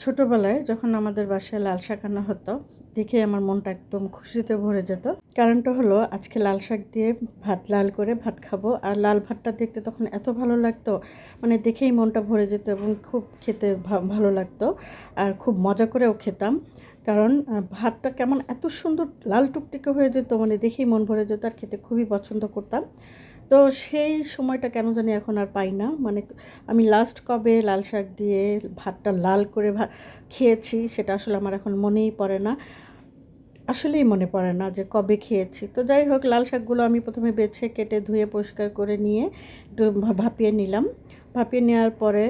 ছোটোবেলায় যখন আমাদের বাসায় লাল শাক আনা হতো, দেখে আমার মনটা একদম খুশিতে ভরে যেত। কারণটা হলো, আজকে লাল শাক দিয়ে ভাত লাল করে ভাত খাব, আর লাল ভাতটা দেখতে তখন এত ভালো লাগতো মানে দেখেই মনটা ভরে যেত এবং খুব খেতে ভালো লাগতো, আর খুব মজা করেও খেতাম। কারণ ভাতটা কেমন এত সুন্দর লাল টুকটুকে হয়ে যেত মানে দেখেই মন ভরে যেত, আর খেতে খুবই পছন্দ করতাম। তো সেই সময়টা কেন জানি এখন আর পাই না। মানে আমি লাস্ট কবে লাল শাক দিয়ে ভাতটা লাল করে খেয়েছি, সেটা আসলে আমার এখন মনেই পড়ে না। আসলেই মনে পড়ে না যে কবে খেয়েছি। তো যাই হোক, লাল শাকগুলো আমি প্রথমে বেছে কেটে ধুয়ে পরিষ্কার করে নিয়ে একটু ভাপিয়ে নিলাম। ভাপিয়ে নেওয়ার পরে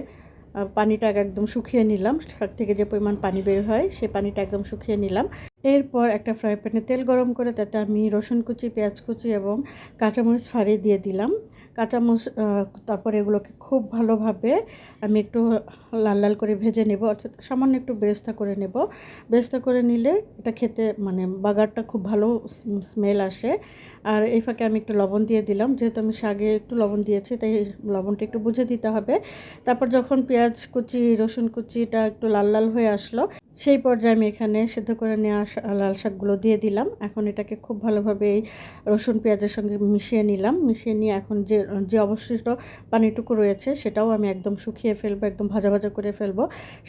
পানিটা একদম শুকিয়ে নিলাম। শাক থেকে যে পরিমাণ পানি বের হয় সেই পানিটা একদম শুকিয়ে নিলাম। এরপর একটা ফ্রাই প্যানে তেল গরম করে তাতে আমি রসুন কুচি, পেঁয়াজ কুচি এবং কাঁচামরিচ ফাড়িয়ে দিয়ে দিলাম। কাঁচামরিচ তারপরে এগুলোকে খুব ভালোভাবে আমি একটু লাল লাল করে ভেজে নেব, অর্থাৎ সামান্য একটু বেরেস্তা করে নেব। বেরেস্তা করে নিলে এটা খেতে মানে বাগারটা খুব ভালো স্মেল আসে। আর এই ফাঁকে আমি একটু লবণ দিয়ে দিলাম, যেহেতু আমি শাকে একটু লবণ দিয়েছি, তাই লবণটা একটু বুঝে দিতে হবে। তারপর যখন পেঁয়াজ কুচি, রসুন কুচিটা একটু লাল লাল হয়ে আসলো সেই পর্যায়ে আমি এখানে সেদ্ধ করে নেওয়া লাল শাকগুলো দিয়ে দিলাম। এখন এটাকে খুব ভালোভাবে এই রসুন, পেঁয়াজের সঙ্গে মিশিয়ে নিলাম। মিশিয়ে নিয়ে এখন যে যে অবশিষ্ট পানিটুকু রয়েছে সেটাও আমি একদম শুকিয়ে ফেলব, একদম ভাজা ভাজা করে ফেলব।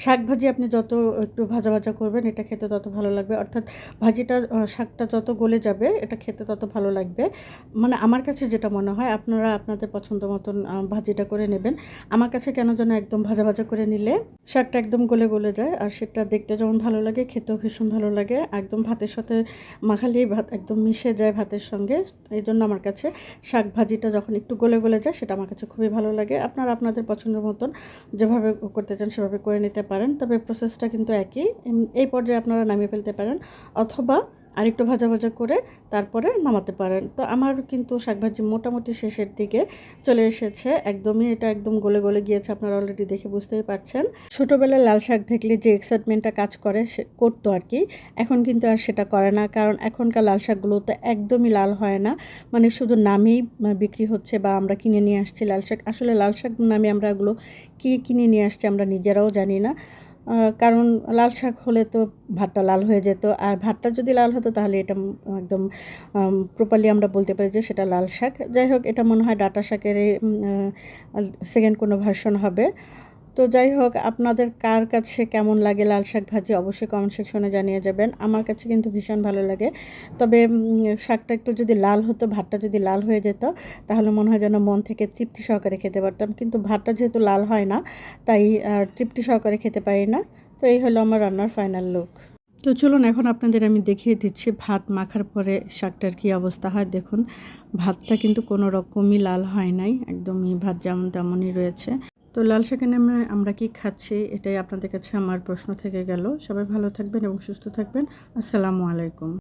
শাক ভাজি আপনি যত একটু ভাজা ভাজা করবেন, এটা খেতে তত ভালো লাগবে। অর্থাৎ ভাজিটা শাকটা যত গলে যাবে, এটা খেতে তত ভালো লাগবে। মানে আমার কাছে যেটা মনে হয়, আপনারা আপনাদের পছন্দ মতন ভাজিটা করে নেবেন। আমার কাছে কেন যেন একদম ভাজা ভাজা করে নিলে শাকটা একদম গলে গলে যায়, আর সেটা দেখতে যেমন ভালো লাগে, খেতেও ভীষণ ভালো লাগে। একদম ভাতের সাথে মাখালি ভাত একদম মিশে যায় ভাতের সঙ্গে। এই জন্য আমার কাছে শাক ভাজিটা যখন একটু গলে গলে যায়, সেটা আমার কাছে খুবই ভালো লাগে। আপনারা আপনাদের পছন্দের মতন যেভাবে করতে চান, সেভাবে করে নিতে পারেন। তবে প্রসেসটা কিন্তু একই। এই পর্যায়ে আপনারা নামিয়ে ফেলতে পারেন। অথবা আরেকটু ভাজা ভাজা করে তারপরে নামাতে পারেন। তো আমার কিন্তু শাকভাজি মোটামুটি শেষের দিকে চলে এসেছে। একদমই এটা একদম গলে গলে গিয়েছে, আপনারা অলরেডি দেখে বুঝতেই পারছেন। ছোটোবেলায় লাল শাক দেখলে যে এক্সাইটমেন্টটা কাজ করে সে করতো আর কি, এখন কিন্তু আর সেটা করে না। কারণ এখনকার লাল শাকগুলো তো একদমই লাল হয় না। মানে শুধু নামেই বিক্রি হচ্ছে বা আমরা কিনে নিয়ে আসছি লাল শাক। আসলে লাল শাক নামে আমরা এগুলো কী কিনে নিয়ে আসছি আমরা নিজেরাও জানি না। কারণ লাল শাক হলে তো ভাতটা লাল হয়ে যেত। আর ভাতটা যদি লাল হতো তাহলে এটা একদম প্রপারলি আমরা বলতে পারি যে সেটা লাল শাক। যাই হোক, এটা মনে হয় ডাটা শাকের সেকেন্ড কোনো ভার্সন হবে। তো যাই হোক, আপনাদের কার কাছে কেমন লাগে লাল শাক ভাজি অবশ্যই কমেন্ট সেকশনে জানিয়ে যাবেন। আমার কাছে কিন্তু ভীষণ ভালো লাগে। তবে শাকটা একটু যদি লাল হতো, ভাতটা যদি লাল হয়ে যেত, তাহলে মনে হয় যেন মন থেকে তৃপ্তি সহকারে খেতে পারতাম। কিন্তু ভাতটা যেহেতু লাল হয় না, তাই তৃপ্তি সহকারে খেতে পারি না। তো এই হলো আমার রান্নার ফাইনাল লুক তো চলুন, এখন আপনাদের আমি দেখিয়ে দিচ্ছি ভাত মাখার পরে শাকটার কী অবস্থা হয়। দেখুন, ভাতটা কিন্তু কোনো রকমই লাল হয় নাই। একদমই ভাত যেমন তেমনই রয়েছে। তো লাল শাকের নামে আমরা কি খাচ্ছি? এটাই আপনাদের কাছে আমার প্রশ্ন থেকে গেল। সবাই ভালো থাকবেন এবং সুস্থ থাকবেন। আসসালামু আলাইকুম।